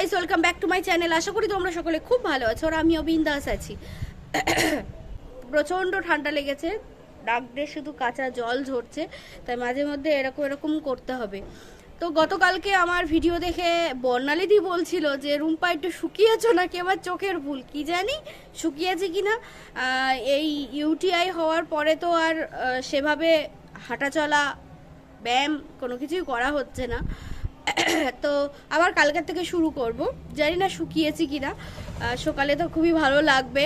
Guys welcome back to my channel আশা করি তোমরা সকলে খুব ভালো আছো আর আমিও বিন্দাস আছি। প্রচণ্ড ঠান্ডা লেগেছে। ডাক দিয়ে শুধু কাঁচা জল ঝরছে, তাই মাঝে মধ্যে এরকম এরকম করতে হবে। তো গতকালকে আমার ভিডিও দেখে বর্ণালিদি বলছিল যে, রুম্পা, একটু শুকিয়েছো নাকি? আমার চোখের ভুল। কি জানি? শুকিয়েছে কি না এই ইউটিআই হওয়ার পরে তো আর সেভাবে হাঁটাচলা, ব্যায়াম কোনো কিছুই করা হচ্ছে না। তো আবার কালকের থেকে শুরু করব। জানি না শুকিয়েছি কিনা। আহ, সকালে তো খুবই ভালো লাগবে।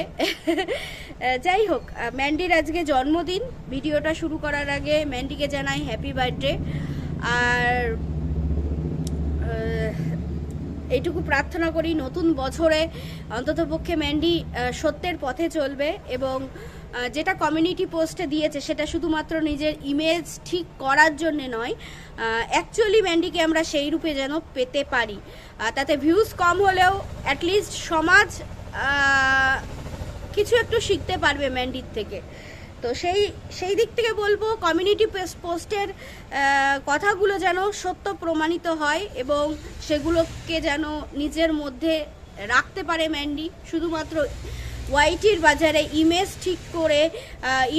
যাই হোক ম্যান্ডির আজকে জন্মদিন। ভিডিওটা শুরু করার আগে ম্যান্ডিকে জানাই হ্যাপি বার্থডে আর এইটুকু প্রার্থনা করি নতুন বছরে অন্ততপক্ষে ম্যান্ডি সত্যের পথে চলবে এবং যেটা কমিউনিটি পোস্টে দিয়েছে, সেটা শুধুমাত্র নিজের ইমেজ ঠিক করার জন্য নয় অ্যাকচুয়ালি ম্যান্ডিকে আমরা সেই রূপে যেন পেতে পারি। তাতে ভিউজ কম হলেও অ্যাটলিস্ট সমাজ কিছু একটু শিখতে পারবে ম্যান্ডির থেকে। তো সেই সেই দিক থেকে বলব কমিউনিটি পোস্টের কথাগুলো যেন সত্য প্রমাণিত হয় এবং সেগুলোকে যেন নিজের মধ্যে রাখতে পারে ম্যান্ডি শুধুমাত্র ওয়াইটির বাজারে ইমেজ ঠিক করে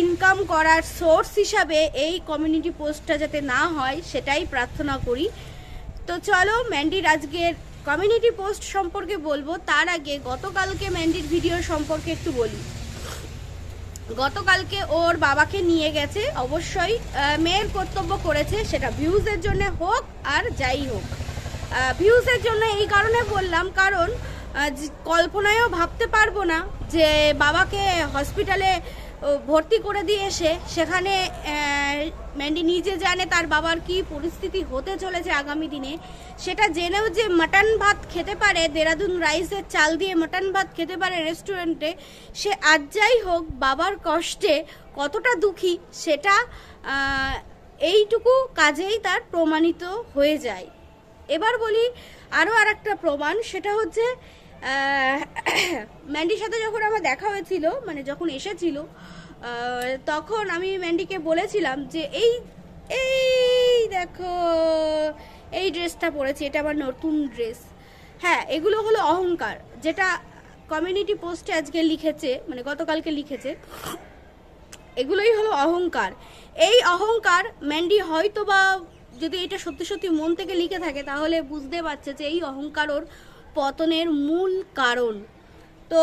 ইনকাম করার সোর্স হিসাবে এই কমিউনিটি পোস্টটা যাতে না হয়, সেটাই প্রার্থনা করি। তো চলো, ম্যান্ডির আজকের কমিউনিটি পোস্ট সম্পর্কে বলব। তার আগে গতকালকে ম্যান্ডির ভিডিও সম্পর্কে একটু বলি। গতকালকে ওর বাবাকে নিয়ে গেছে, অবশ্যই মেয়ের কর্তব্য করেছে সেটা ভিউজের জন্য হোক আর যাই হোক। ভিউজের জন্য এই কারণে বললাম, কারণ কল্পনায়ও ভাবতে পারব না যে বাবাকে হসপিটালে ভর্তি করে দিয়ে এসে সেখানে ম্যান্ডি নিজে জানে তার বাবার কি পরিস্থিতি হতে চলেছে আগামী দিনে। সেটা জেনেও যে মাটন ভাত খেতে পারে, দেরাদুন রাইসের চাল দিয়ে মাটন ভাত খেতে পারে রেস্টুরেন্টে, সে আজ যাই হোক বাবার কষ্টে কতটা দুঃখী, সেটা এইটুকু কাজেই তার প্রমাণিত হয়ে যায়। এবার বলি আরও আর একটা প্রমাণ, সেটা হচ্ছে ম্যান্ডির সাথে যখন আমার দেখা হয়েছিল মানে যখন এসেছিল তখন আমি ম্যান্ডিকে বলেছিলাম যে, এই এই দেখো, এই ড্রেসটা পরেছি, এটা আমার নতুন ড্রেস। হ্যাঁ এগুলো হলো অহংকার, যেটা কমিউনিটি পোস্টে আজকে লিখেছে মানে গতকালকে লিখেছে। এগুলোই হলো অহংকার। এই অহংকার ম্যান্ডি হয়তো বা যদি এটা সত্যি সত্যি মন থেকে লিখে থাকে, তাহলে বুঝতে পারছে যে এই অহংকার ওর পতনের মূল কারণ। তো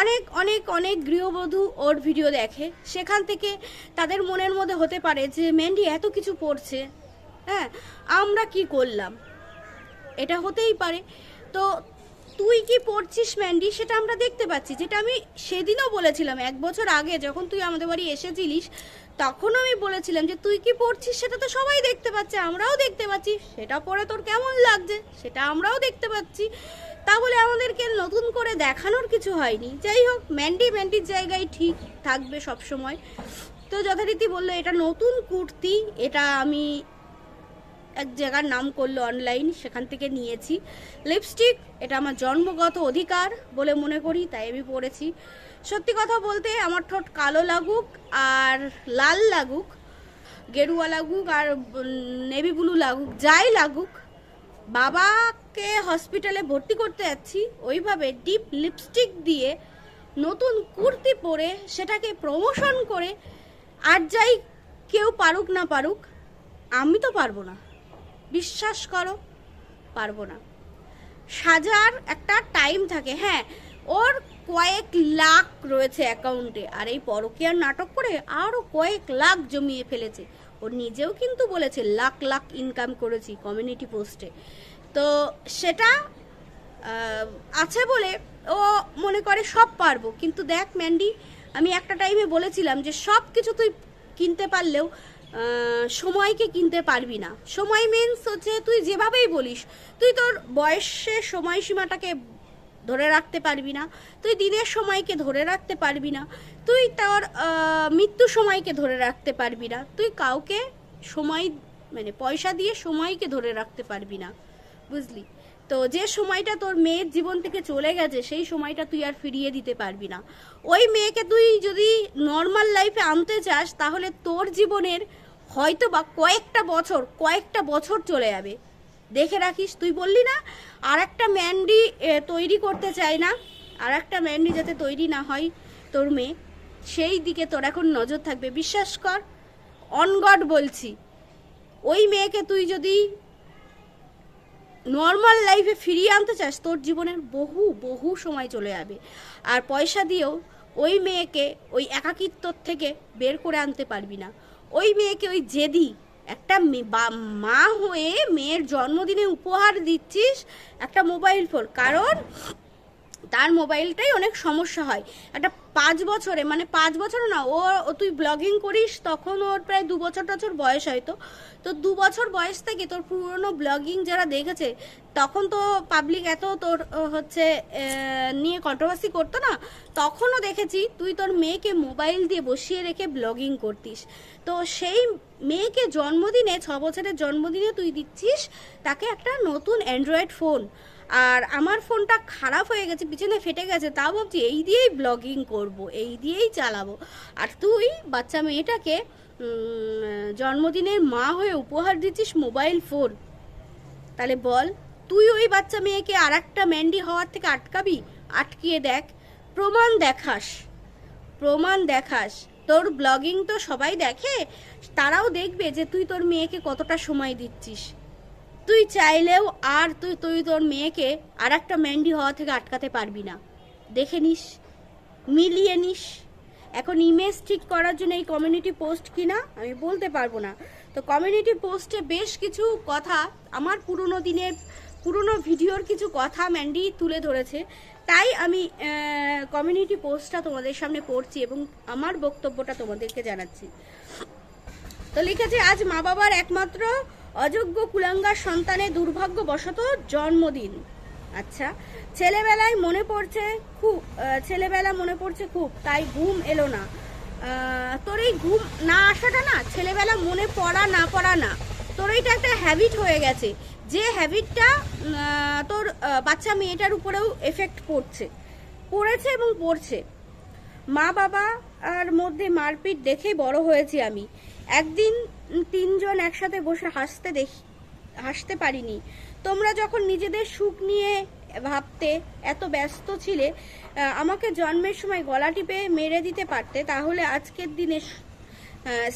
অনেক অনেক অনেক গৃহবধূ ওর ভিডিও দেখে। সেখান থেকে তাদের মনের মধ্যে হতে পারে যে ম্যান্ডি এত কিছু পড়ছে হ্যাঁ আমরা কি করলাম? এটা হতেই পারে। তো তুই কি পড়ছিস ম্যান্ডি সেটা আমরা দেখতে পাচ্ছি। যেটা আমি সেদিনও বলেছিলাম, এক বছর আগে যখন তুই আমাদের বাড়ি এসেছিলিস তখনও আমি বলেছিলাম যে, তুই কি পড়ছিস? সেটা তো সবাই দেখতে পাচ্ছে, আমরাও দেখতে পাচ্ছি। সেটা পরে তোর কেমন লাগছে? সেটা আমরাও দেখতে পাচ্ছি। তা বলে আমাদেরকে নতুন করে দেখানোর কিছু হয়নি। যাই হোক, ম্যান্ডি ম্যান্ডির জায়গায় ঠিক থাকবে সবসময়। তো যথারীতি বলল, এটা নতুন কুর্তি, এটা আমি এক জায়গার নাম করল অনলাইন সেখান থেকে নিয়েছি। লিপস্টিক এটা আমার জন্মগত অধিকার বলে মনে করি, তাই আমি পরেছি। সত্যি কথা বলতে আমার ঠোঁট কালো লাগুক আর লাল লাগুক, গেরুয়া লাগুক আর নেভি ব্লু লাগুক, যাই লাগুক, বাবাকে হসপিটালে ভর্তি করতে যাচ্ছি। ওইভাবে ডিপ লিপস্টিক দিয়ে নতুন কুর্তি পরে সেটাকে প্রমোশন করে, আর যাই কেউ পারুক না পারুক, আমি তো পারব না। বিশ্বাস করো, পারব না। সাজার একটা টাইম থাকে হ্যাঁ ওর কয়েক লাখ রয়েছে অ্যাকাউন্টে আর এই পরকীয়ার নাটক করে আরও কয়েক লাখ জমিয়ে ফেলেছে। ও নিজেও কিন্তু বলেছে, লাখ লাখ ইনকাম করেছি কমিউনিটি পোস্টে তো সেটা আছে বলে ও মনে করে সব পারব। কিন্তু দেখ ম্যান্ডি আমি একটা টাইমে বলেছিলাম যে সব কিছু তুই কিনতে পারলেও সময়কে কিনতে পারবি না। সময় মিনস হচ্ছে তুই যেভাবেই বলিস, তুই তোর বয়সের সময়সীমাটাকে ধরে রাখতে পারবি না, তুই দিনের সময়কে ধরে রাখতে পারবি না, তুই তোর মৃত্যু সময়কে ধরে রাখতে পারবি না, তুই কাউকে সময় মানে পয়সা দিয়ে সময়কে ধরে রাখতে পারবি না, বুঝলি? তো যে সময়টা তোর মেয়ের জীবন থেকে চলে গেছে, সেই সময়টা তুই আর ফিরিয়ে দিতে পারবি না। ওই মেয়েকে তুই যদি নর্মাল লাইফে আনতে চাস, তাহলে তোর জীবনের হয়তো বা কয়েকটা বছর কয়েকটা বছর চলে যাবে। দেখে রাখিস, তুই বললি না আর একটা ম্যান্ডি তৈরি করতে চাই না আর একটা ম্যান্ডি যাতে তৈরি না হয় তোর মেয়ে, সেই দিকে তোর এখন নজর থাকবে। বিশ্বাস কর অনগড বলছি, ওই মেয়েকে তুই যদি নর্মাল লাইফে ফিরিয়ে আনতে চাস, তোর জীবনের বহু বহু সময় চলে যাবে। আর পয়সা দিয়েও ওই মেয়েকে ওই একাকিত্বর থেকে বের করে আনতে পারবি না। ওই মেয়েকে, ওই জেদি, একটা মে- হয়ে মেয়ের জন্মদিনে উপহার দিচ্ছিস একটা মোবাইল ফোন। কারণ তার মোবাইলটাই অনেক সমস্যা হয়। একটা পাঁচ বছরে মানে পাঁচ বছর না, ও তুই ব্লগিং করিস, তখন ওর প্রায় দু বছর টছর বয়স হয়তো। তো দু বছর বয়স থেকে তোর পুরনো ব্লগিং যারা দেখেছে, তখন তো পাবলিক এত তোর হচ্ছে নিয়ে কন্ট্রোভার্সি করতো না। তখনও দেখেছি, তুই তোর মেয়েকে মোবাইল দিয়ে বসিয়ে রেখে ব্লগিং করতিস। তো সেই মেয়েকে জন্মদিনে, ছ বছরের জন্মদিনে তুই দিচ্ছিস, তাকে একটা নতুন অ্যান্ড্রয়েড ফোন আর আমার ফোনটা খারাপ হয়ে গেছে, পিছনে ফেটে গেছে, তাও ভাবছি এই দিয়েই ব্লগিং করব, এই দিয়েই চালাবো। আর তুই বাচ্চা মেয়েটাকে জন্মদিনের মা হয়ে উপহার দিচ্ছিস মোবাইল ফোন তাহলে বল, তুই ওই বাচ্চা মেয়েকে আর একটা ম্যান্ডি হওয়ার থেকে আটকাবি? আটকিয়ে দেখ, প্রমাণ দেখাস প্রমাণ দেখাস। তোর ব্লগিং তো সবাই দেখে, তারাও দেখবে যে তুই তোর মেয়েকে কতটা সময় দিচ্ছিস। তুই চাইলেও আর তুই তুই তোর মেয়েকে আর একটা ম্যান্ডি হওয়া থেকে আটকাতে পারবি না। দেখে নিস, মিলিয়ে নিস। এখন ইমেজ ঠিক করার জন্য এই কমিউনিটি পোস্ট কিনা, আমি বলতে পারব না। তো কমিউনিটি পোস্টে বেশ কিছু কথা, আমার পুরনো দিনের, পুরনো ভিডিওর কিছু কথা ম্যান্ডি তুলে ধরেছে। তাই আমি কমিউনিটি পোস্টটা তোমাদের সামনে পড়ছি এবং আমার বক্তব্যটা তোমাদেরকে জানাচ্ছি। তো লিখেছে, আজ মা বাবার একমাত্র অযোগ্য কুলাঙ্গার সন্তানের দুর্ভাগ্যবশত জন্মদিন। আচ্ছা ছেলেবেলায় মনে পড়ছে খুব ছেলেবেলা মনে পড়ছে খুব, তাই ঘুম এলো না। তোর এই ঘুম না আসাটা না, ছেলেবেলা মনে পড়া না পড়া না। তোর এইটা একটা হ্যাবিট হয়ে গেছে, যে হ্যাবিটটা তোর বাচ্চা মেয়েটার উপরেও এফেক্ট পড়ছে, পড়েছে এবং পড়ছে। মা বাবা আর মধ্যে মারপিট দেখে বড় হয়েছি আমি। একদিন তিনজন একসাথে বসে হাসতে দেখি, হাসতে পারিনি। তোমরা যখন নিজেদের সুখ নিয়ে ভাবতে এত ব্যস্ত ছিলে আমাকে জন্মের সময় গলা টিপে মেরে দিতে পারতে, তাহলে আজকের দিনে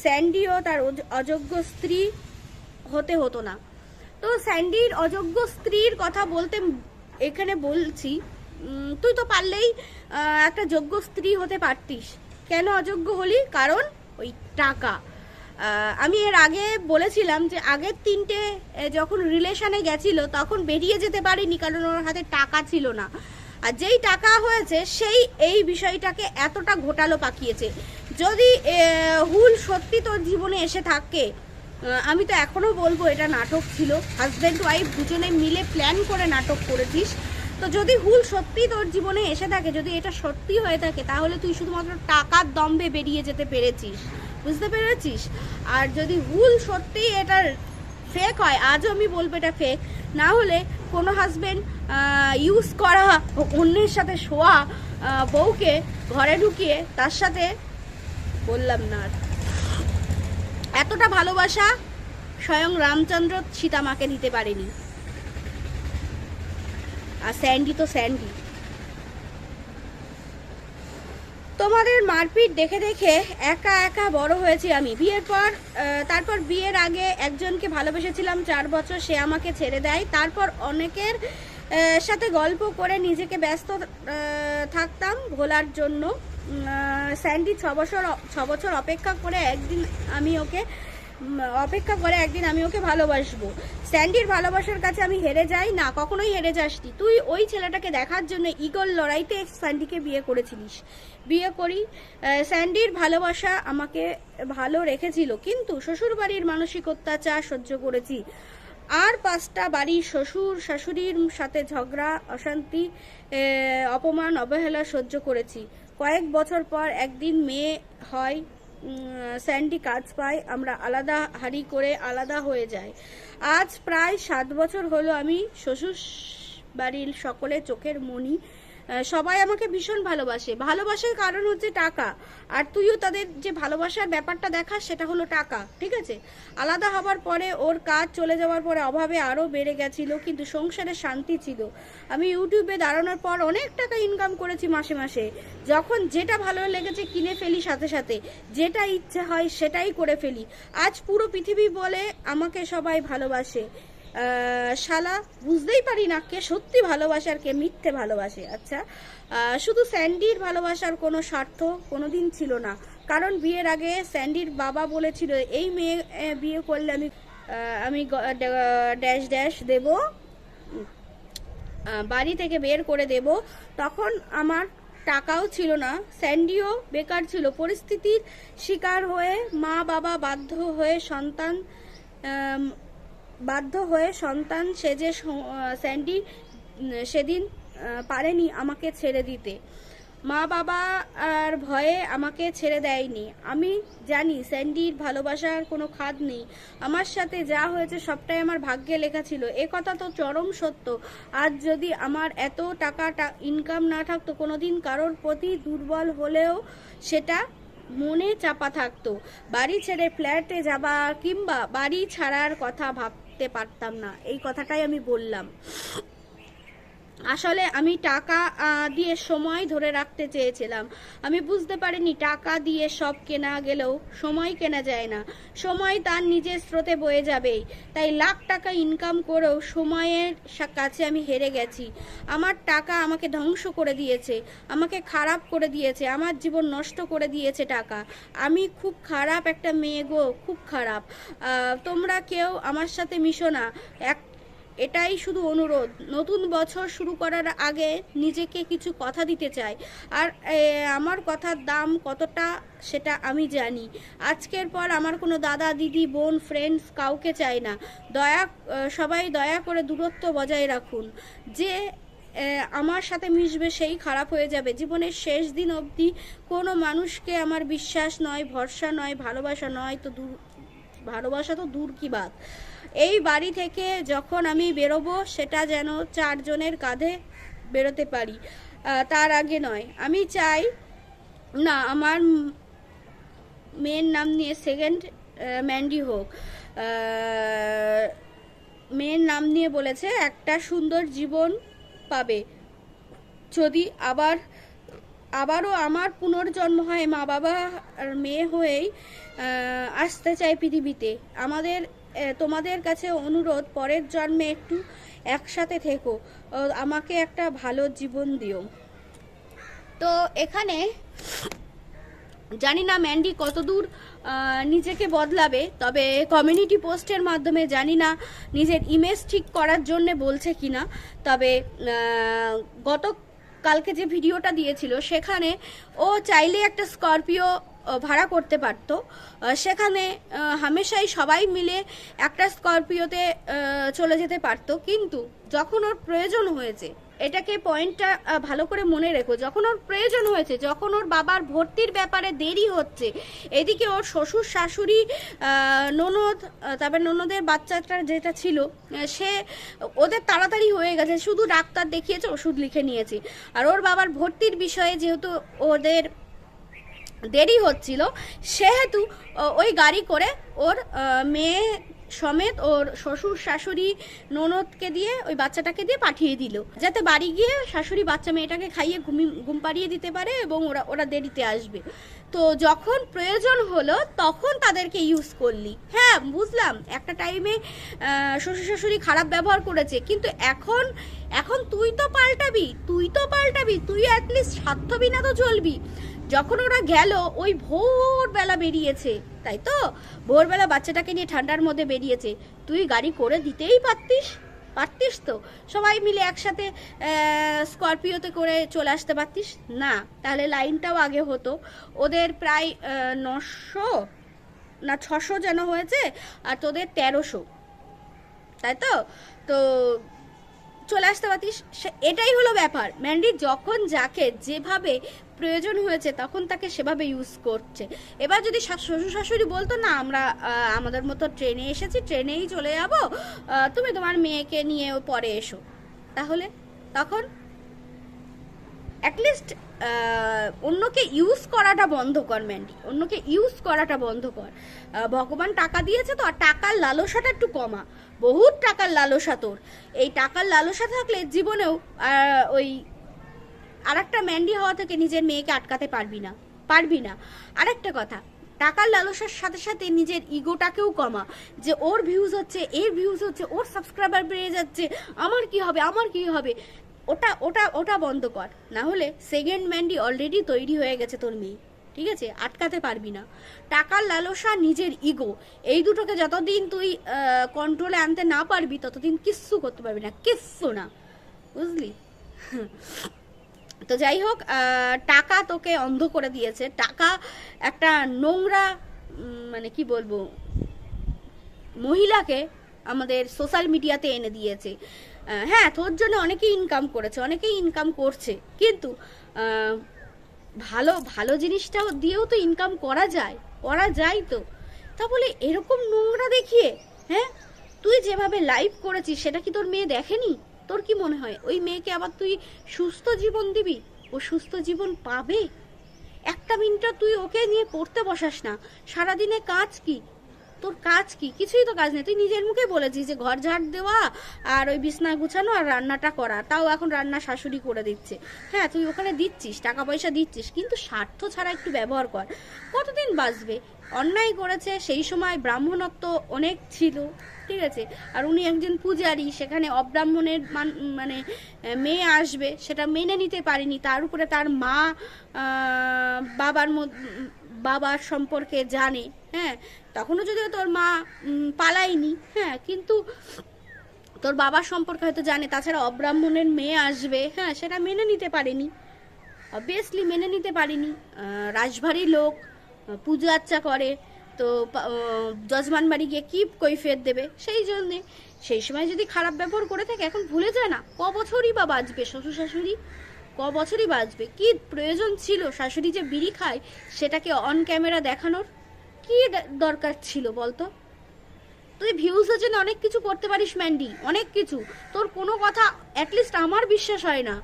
স্যান্ডিও তার অযোগ্য স্ত্রী হতে হতো না। তো স্যান্ডির অযোগ্য স্ত্রীর কথা বলতে এখানে বলছি তুই তো পারলেই একটা যোগ্য স্ত্রী হতে পারতিস। কেন অযোগ্য হলি? কারণ ওই টাকা। আমি এর আগে বলেছিলাম যে আগের তিনটে যখন রিলেশনে গেছিল, তখন বেরিয়ে যেতে পারিনি, কারণ ওর হাতে টাকা ছিল না। আর যেই টাকা হয়েছে, সেই, এই বিষয়টাকে এতটা ঘোটালো পাকিয়েছে। যদি হুল সত্যি তোর জীবনে এসে থাকে আমি তো এখনও বলব এটা নাটক ছিল। হাজব্যান্ড ওয়াইফ দুজনে মিলে প্ল্যান করে নাটক করেছিস। তো যদি হুল সত্যি তোর জীবনে এসে থাকে, যদি এটা সত্যি হয়ে থাকে, তাহলে তুই শুধুমাত্র টাকার দম্বে বেরিয়ে যেতে পেরেছিস। বুঝতে পেরেছিস? আর যদি হুল সত্যি এটার ফেক হয়, আজও আমি বলব এটা ফেক না হলে কোনো হাজবেন্ড ইউজ করা অন্যের সাথে শোয়া বউকে ঘরে ঢুকিয়ে তার সাথে বললাম না এতটা ভালোবাসা স্বয়ং রামচন্দ্র সীতামাকে দিতে পারেনি। আর স্যান্ডি তো স্যান্ডি। তোমাদের মারপিট দেখে দেখে একা একা বড় হয়েছি আমি। বিয়ের পর তারপর বিয়ের আগে একজনকে ভালোবেসেছিলাম, চার বছর সে আমাকে ছেড়ে দেয়। তারপর অনেকের সাথে গল্প করে নিজেকে ব্যস্ত থাকতাম ভোলার জন্য। স্যান্ডি ছ বছর ছ বছর অপেক্ষা করে একদিন আমি ওকে অপেক্ষা করে একদিন আমি ওকে ভালোবাসবো। স্যান্ডির ভালোবাসার কাছে আমি হেরে যাই না, কখনোই হেরে যাসনি। তুই ওই ছেলেটাকে দেখার জন্য ইগল লড়াইতে স্যান্ডিকে বিয়ে করেছিলিস। বিয়ে করি স্যান্ডির ভালোবাসা আমাকে ভালো রেখেছিল, কিন্তু শ্বশুরবাড়ির মানসিক অত্যাচার সহ্য করেছি। আর পাঁচটা বাড়ির শ্বশুর, শাশুড়ির সাথে ঝগড়া, অশান্তি অপমান, অবহেলা সহ্য করেছি। কয়েক বছর পর একদিন মেয়ে হয় স্যান্ডি কাজ পায় আমরা আলাদা হারি করে আলাদা হয়ে যাই। আজ প্রায় সাত বছর হলো আমি শ্বশুর বাড়ির সকলে চোখের আহ, সবাই আমাকে ভীষণ ভালোবাসে। ভালোবাসার কারণ হচ্ছে টাকা। আর তুইও তাদের যে ভালোবাসার ব্যাপারটা দেখাস, সেটা হলো টাকা, ঠিক আছে? আলাদা হবার পরে ওর কাজ চলে যাওয়ার পরে অভাবে আরও বেড়ে গেছিল, কিন্তু সংসারে শান্তি ছিল। আমি ইউটিউবে দাঁড়ানোর পর অনেক টাকা ইনকাম করেছি মাসে মাসে। যখন যেটা ভালো লেগেছে কিনে ফেলি সাথে সাথে। যেটা ইচ্ছে হয় সেটাই করে ফেলি। আজ পুরো পৃথিবী বলে আমাকে সবাই ভালোবাসে। শালা, বুঝতেই পারি না কে সত্যি ভালোবাসে আর কে মিথ্যে ভালোবাসে। আচ্ছা শুধু স্যান্ডির ভালোবাসার কোনো স্বার্থ কোনো দিন ছিল না। কারণ বিয়ের আগে স্যান্ডির বাবা বলেছিল, এই মেয়ে বিয়ে করলে আমি আমি ড্যাশ ড্যাশ দেবো বাড়ি থেকে বের করে দেব। তখন আমার টাকাও ছিল না, স্যান্ডিও বেকার ছিল। পরিস্থিতির শিকার হয়ে মা বাবা বাধ্য হয়ে সন্তান বাধ্য হয়ে সন্তান স- আহ, স্যান্ডি সেদিন পারেনি আমাকে ছেড়ে দিতে। মা বাবা আর ভয়ে আমাকে ছেড়ে দেয়নি। আমি জানি স্যান্ডির ভালোবাসার কোনো খাদ নেই। আমার সাথে যা হয়েছে সবটাই আমার ভাগ্যে লেখা ছিল। এ কথা তো চরম সত্য। আজ যদি আমার এত টাকা ইনকাম না থাকতো কোনোদিন কারোর প্রতি দুর্বল হলেও সেটা মনে চাপা থাকতো। বাড়ি ছেড়ে ফ্ল্যাটে যাবা কিংবা বাড়ি ছাড়ার কথা ভাবতে পারতাম না। এই কথাটাই আমি বললাম। আসলে আমি টাকা দিয়ে সময় ধরে রাখতে চেয়েছিলাম। আমি বুঝতে পারিনি টাকা দিয়ে সব কেনা গেলেও সময় কেনা যায় না। সময় তার নিজের স্রোতে বয়ে যাবেই। তাই লাখ টাকা ইনকাম করেও সময়ের কাছে আমি হেরে গেছি। আমার টাকা আমাকে ধ্বংস করে দিয়েছে, আমাকে খারাপ করে দিয়েছে, আমার জীবন নষ্ট করে দিয়েছে টাকা। আমি খুব খারাপ একটা মেয়ে গো, খুব খারাপ। তোমরা কেউ আমার সাথে মিশো না। এক এটাই শুধু অনুরোধ। নতুন বছর শুরু করার আগে নিজেকে কিছু কথা দিতে চাই। আর আমার কথার দাম কতটা সেটা আমি জানি। আজকের পর আমার কোনো দাদা, দিদি, বোন ফ্রেন্ডস কাউকে চাই না। দয়া সবাই দয়া করে দূরত্ব বজায় রাখুন। যে আমার সাথে মিশবে সেই খারাপ হয়ে যাবে। জীবনের শেষ দিন অবধি কোনো মানুষকে আমার বিশ্বাস নয়, ভরসা নয়, ভালোবাসা নয়, তো দূর, ভালোবাসা তো দূর কি বাদ এই বাড়ি থেকে যখন আমি বেরোবো, সেটা যেন চারজনের কাঁধে বেরোতে পারি। তার আগে নয়। আমি চাই, না, আমার মেয়ের নাম নিয়ে সেকেন্ড ম্যান্ডি হোক। মেয়ের নাম নিয়ে বলেছে, একটা সুন্দর জীবন পাবে। যদি আবার, আবারও আমার পুনর্জন্ম হয় মা বাবা আর মেয়ে হয়েই আসতে চাই পৃথিবীতে, আমাদের তোমাদের কাছে অনুরোধ, পরের জন্মে একটু একসাথে থেকো। আমাকে একটা ভালো জীবন দিও। তো এখানে জানি না ম্যান্ডি কতদূর নিজেকে বদলাবে, তবে কমিউনিটি পোস্টের মাধ্যমে জানি না নিজের ইমেজ ঠিক করার জন্য বলছে কিনা। তবে গত কালকে যে ভিডিওটা দিয়েছিল, সেখানে ও চাইলে একটা স্করপিও ভাড়া করতে পারতো। সেখানে হামেশাই সবাই মিলে একটা স্করপিওতে চলে যেতে পারতো। কিন্তু যখন ওর প্রয়োজন হয়েছে এটাকে পয়েন্টটা ভালো করে মনে রেখো। যখন ওর প্রয়োজন হয়েছে, যখন ওর বাবার ভর্তির ব্যাপারে দেরি হচ্ছে, এদিকে ওর শ্বশুর, শাশুড়ি ননদ তারপর ননদের বাচ্চাটা যেটা ছিল সে ওদের তাড়াতাড়ি হয়ে গেছে। শুধু ডাক্তার দেখিয়েছে, ওষুধ লিখে নিয়েছে। আর ওর বাবার ভর্তির বিষয়ে যেহেতু ওদের দেরি হচ্ছিল, সেহেতু ওই গাড়ি করে ওর মেয়ে সমেত ওর শ্বশুর শাশুড়ি ননদকে দিয়ে, ওই বাচ্চাটাকে দিয়ে পাঠিয়ে দিল। যাতে বাড়ি গিয়ে শাশুড়ি বাচ্চা মেয়েটাকে খাইয়ে ঘুমি, ঘুম পাড়িয়ে দিতে পারে এবং ওরা ওরা দেরিতে আসবে। তো যখন প্রয়োজন হলো, তখন তাদেরকে ইউজ করলি। হ্যাঁ বুঝলাম, একটা টাইমে শ্বশুর শাশুড়ি খারাপ ব্যবহার করেছে, কিন্তু এখন এখন তুই তো পাল্টাবি, তুই তো পাল্টাবি, তুই অ্যাটলিস্ট স্বার্থবি না তো চলবি। যখন ওরা গেল, ওই ভোরবেলা বেরিয়েছে। তাই তো? ভোরবেলা বাচ্চাটাকে নিয়ে ঠান্ডার মধ্যে বেরিয়েছে। তুই গাড়ি করে দিতেই পারতিস। পারতিস তো? সবাই মিলে একসাথে স্করপিওতে করে চলে আসতে পারতিস? না, তাহলে লাইনটাও আগে হতো। ওদের প্রায় নশো, না ছশো যেন হয়েছে, আর তোদের তেরোশো। তাই তো? তো চলে আসতে পারতিস। এটাই হলো ব্যাপার। ম্যান্ডি যখন যাকে যেভাবে প্রয়োজন হয়েছে, তখন তাকে সেভাবে ইউজ করছে। এবার যদি শ্বশুর শাশুড়ি বলতো, না, আমরা আমাদের মতো ট্রেনে এসেছি, ট্রেনেই চলে যাব তুমি তোমার মেয়েকে নিয়ে পরে এসো। তাহলে তখন অ্যাটলিস্ট অন্যকে ইউজ করাটা বন্ধ কর ম্যান্ডি অন্যকে ইউজ করাটা বন্ধ কর। ভগবান টাকা দিয়েছে তো, আর টাকার লালসাটা একটু কমা। বহুত টাকার লালসা তোর। এই টাকার লালসা থাকলে জীবনেও ওই আর একটা ম্যান্ডি হওয়া থেকে নিজের মেয়েকে আটকাতে পারবি না পারবি না। আরেকটা কথা, টাকার লালসার সাথে সাথে নিজের ইগোটাকেও কমা, যে ওর ভিউজ হচ্ছে, এর ভিউজ হচ্ছে, ওর সাবস্ক্রাইবার বেড়ে যাচ্ছে, আমার কি হবে, আমার কি হবে? ওটা ওটা ওটা বন্ধ কর। না হলে সেকেন্ড ম্যান্ডি অলরেডি তৈরি হয়ে গেছে তোর মেয়ে। ঠিক আছে? আটকাতে পারবি না। টাকার লালসা, নিজের ইগো এই দুটোকে যতদিন তুই কন্ট্রোলে আনতে না পারবি, ততদিন কিচ্ছু করতে পারবি না। কিচ্ছু না। বুঝলি? তো যাই হোক টাকা তোকে অন্ধ করে দিয়েছে। টাকা একটা নোংরা মানে কি বলব, মহিলাকে আমাদের সোশ্যাল মিডিয়াতে এনে দিয়েছে। হ্যাঁ তোর জন্য অনেকেই ইনকাম করেছে, অনেকেই ইনকাম করছে। কিন্তু ভালো ভালো জিনিসটাও দিয়েও তো ইনকাম করা যায় করা যায় তো। তা বলে এরকম নোংরা দেখিয়ে হ্যাঁ তুই যেভাবে লাইভ করেছিস, সেটা কি তোর মেয়ে দেখেনি? তোর কি মনে হয়? ওই মেয়েকে আবার তুই সুস্থ জীবন দিবি? ও সুস্থ জীবন পাবে? একটা মিনিটও তুই ওকে নিয়ে পড়তে বসাস না। সারাদিনে কাজ কি? তোর কাজ কি? কিছুই তো কাজ নেই। তুই নিজের মুখে বলেছিস যে ঘর ঝাড় দেওয়া আর ওই বিছনা গুছানো আর রান্নাটা করা। তাও এখন রান্না শাশুড়ি করে দিচ্ছে। হ্যাঁ তুই ওখানে দিচ্ছিস, টাকা পয়সা দিচ্ছিস, কিন্তু স্বার্থ ছাড়া একটু ব্যবহার কর। কতদিন বাঁচবে? অন্যায় করেছে, সেই সময় ব্রাহ্মণত্ব অনেক ছিল, ঠিক আছে? আর উনি একজন পূজারি, সেখানে অব্রাহ্মণের মান- মেয়ে আসবে, সেটা মেনে নিতে পারেনি। তার উপরে তার মা বাবার বাবার সম্পর্কে জানে হ্যাঁ? তখনও যদিও তোর মা পালায়নি হ্যাঁ? কিন্তু তোর বাবার সম্পর্কে হয়তো জানে, তাছাড়া অব্রাহ্মণের মেয়ে আসবে হ্যাঁ? সেটা মেনে নিতে পারেনি। অবভিয়াসলি মেনে নিতে পারিনি। রাজবাড়ির লোক পূজা আর্চা করে, তো যজমান বাড়ি গিয়ে কি কৈফিয়ত দেবে? সেই জন্যে। সেই সময় যদি খারাপ ব্যবহার করে থাকে, এখন ভুলে যায় না। ক বছরই বা বাঁচবে শ্বশুর শাশুড়ি? ক বছরই বাঁচবে? কি প্রয়োজন ছিল শাশুড়ি যে বিড়ি খায়, সেটাকে অন ক্যামেরা দেখানোর? কি দরকার ছিল বলতো? তুই ভিউজের জন্য অনেক কিছু করতে পারিস ম্যান্ডি অনেক কিছু। তোর কোনো কথা অ্যাটলিস্ট আমার বিশ্বাস হয় না।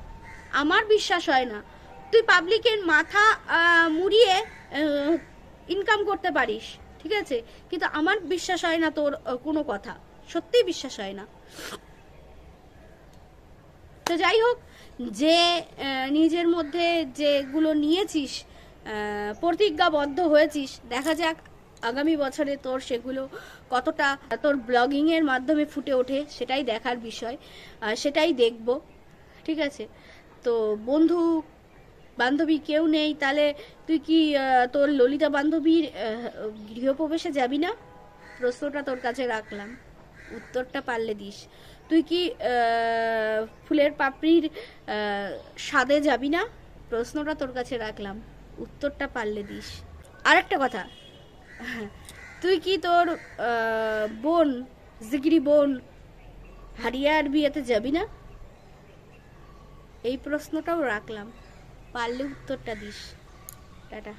আমার বিশ্বাস হয় না। তুই পাবলিকের মাথা মুড়িয়ে ইনকাম করতে পারিস, ঠিক আছে? কিন্তু আমার বিশ্বাস হয় না তোর কোনো কথা। সত্যিই বিশ্বাস হয় না। তো যাই হোক, যে নিজের মধ্যে যেগুলো নিয়েছিস প্রতিজ্ঞাবদ্ধ হয়েছিস, দেখা যাক আগামী বছরে তোর সেগুলো কতটা, তোর ব্লগিং এর মাধ্যমে ফুটে ওঠে, সেটাই দেখার বিষয় সেটাই দেখব, ঠিক আছে? তো বন্ধু বান্ধবী কেউ নেই, তাহলে তুই কি তোর ললিতা বান্ধবীর গৃহপ্রবেশে যাবি না? প্রশ্নটা তোর কাছে রাখলাম। উত্তরটা পারলে দিস। তুই কি ফুলের পাপড়ির স্বাদে যাবি না? প্রশ্নটা তোর কাছে রাখলাম। উত্তরটা পারলে দিস। আরেকটা কথা। তুই কি তোর বোন, জিগরি বোন, হারিয়ার বিয়েতে যাবি না? এই প্রশ্নটাও রাখলাম। পারলে উত্তরটা দিস। টাটা।